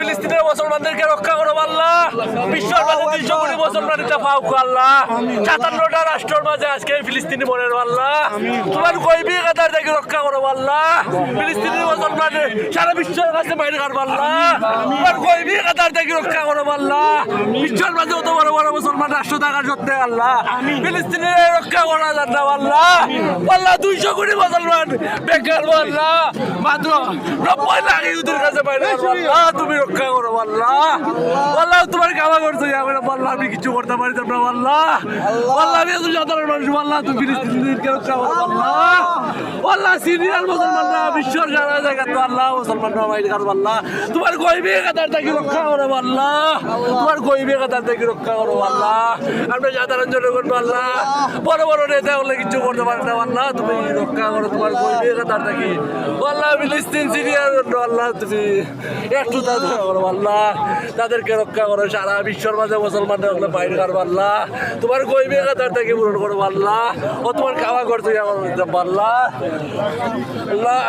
ফিলিস্তিনের মুসলমানদেরকে রক্ষা করো আল্লাহ বিশ্বের মাঝে দুইশো কোটি মুসলমানিতা পাও আল্লাহ। সাতান্নটা রাষ্ট্রের মাঝে আজকে ফিলিস্তিনি মনের আল্লাহ তোমার কইবি কাতার থেকে রক্ষা করো আল্লাহ ফিলিস্তিনি মুসলমান সারা বিশ্বের কাছে বাইরে কাটবো আল্লাহ তোমার কইবি কাতার থেকে রক্ষা করো আল্লাহ বিশ্বের মাঝে অত মুসলমান রাষ্ট্র থাকার সত্ত্বে আল্লাহ। ফিলিস্তিনের রক্ষা করা যান আল্লাহ। আল্লাহ দুইশো কোটি মুসলমান বেকার আল্লাহ। মাত্র নব্বই লাখ ইহুদের কাছে বাইরে আল্লাহ। তুমি রক্ষা করো আল্লাহ। আল্লাহ তোমার কামা করছ আমরা আল্লাহ আমি কিছু করতে পারি তোমরা আল্লাহ। আল্লাহ। আমি সাধারণ মানুষ আল্লাহ তুমি ফিলিস্তিনকে রক্ষা করো আল্লাহ। আল্লাহ, সিরিয়াল মুসলমানরা, বিশ্বর সারা জায়গা তো আল্লাহ মুসলমানরা বাইরে কাটবো আল্লাহ। তোমার গইবে কাতার থেকে রক্ষা করো আল্লাহ। তোমার গইবে কাতার থেকে রক্ষা করো আল্লাহ। আমরা সাধারণ জনগণ আল্লাহ। বড় বড় নেতা হলে কিছু করতে পারে না আল্লাহ। তুমি রক্ষা করো তোমার গইবে কাতার থেকে। আল্লাহ, ফিলিস্তিন, সিরিয়ার আল্লাহ, তুমি একটু তাদের করো আল্লাহ। তাদেরকে রক্ষা করো, সারা বিশ্বর মাঝে মুসলমানদের হলে বাইরে কাটবো আল্লাহ। তোমার গইবে কাতার থেকে পূরণ করব আল্লাহ। ও তোমার খাওয়া আমার আল্লাহ। আল্লাহ।